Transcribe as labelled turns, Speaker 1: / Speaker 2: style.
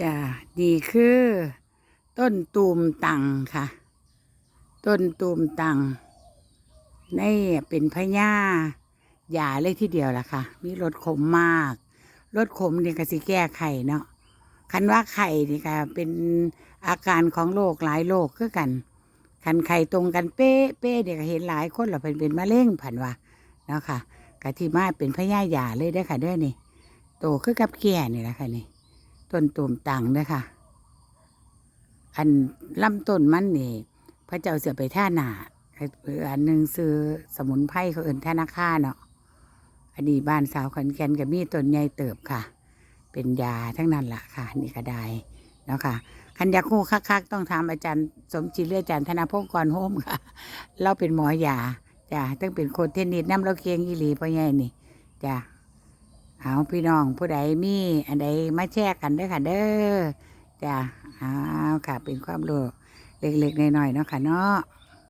Speaker 1: จ้ะดีคือ ต้นตูมตังค่ะ ต้นตูมตังในเป็นพญาหย่าเลยทีเดียวล่ะค่ะ มีรสขมมากรสขมนี่ก็สิแก้ไข่เนาะคันว่าไข่นี่ค่ะเป็นอาการของโรคหลายโรคคือกัน คันไข่ตรงกันเป๊ะเป๊ะเดี๋ยวก็เห็นหลายคนเราเป็นเป็นมะเร็งผันว่าเนาะค่ะกะที่มาเป็นพญาหย่าเลยได้ค่ะเด้อนี่ โตคือกับแก่นี่แหละค่ะนี่ ต้นตูมตังเด้อค่ะ อันลำต้นมันนี่พระเจ้าเสือไปท่าหนาอันหนึ่งซื้อสมุนไพรเขาเอื่นท่านาค่าเนาะอันนี้บ้านสาวขอนแก่นกับมีต้นใหญ่เติบค่ะ เป็นยาทั้งนั้นละค่ะ นี่ก็ได้เนาะค่ะคันยาคู่คักๆต้องถามอาจารย์สมจิตเลืออาจารย์ธนาพงศ์กรโฮมค่ะ เราเป็นหมอยาจ้ะต้องเป็นโคนเทนนิสน้ำเราเคียงอีหลีพ่อใหญ่นี่จ้ะ เอาพี่น้องผู้ใดมีอันใดมาแชร์กันด้อค่ะเด้อจ้ะเอาค่ะเป็นความรู้เล็กๆน้อยๆเนาะค่ะเนาะ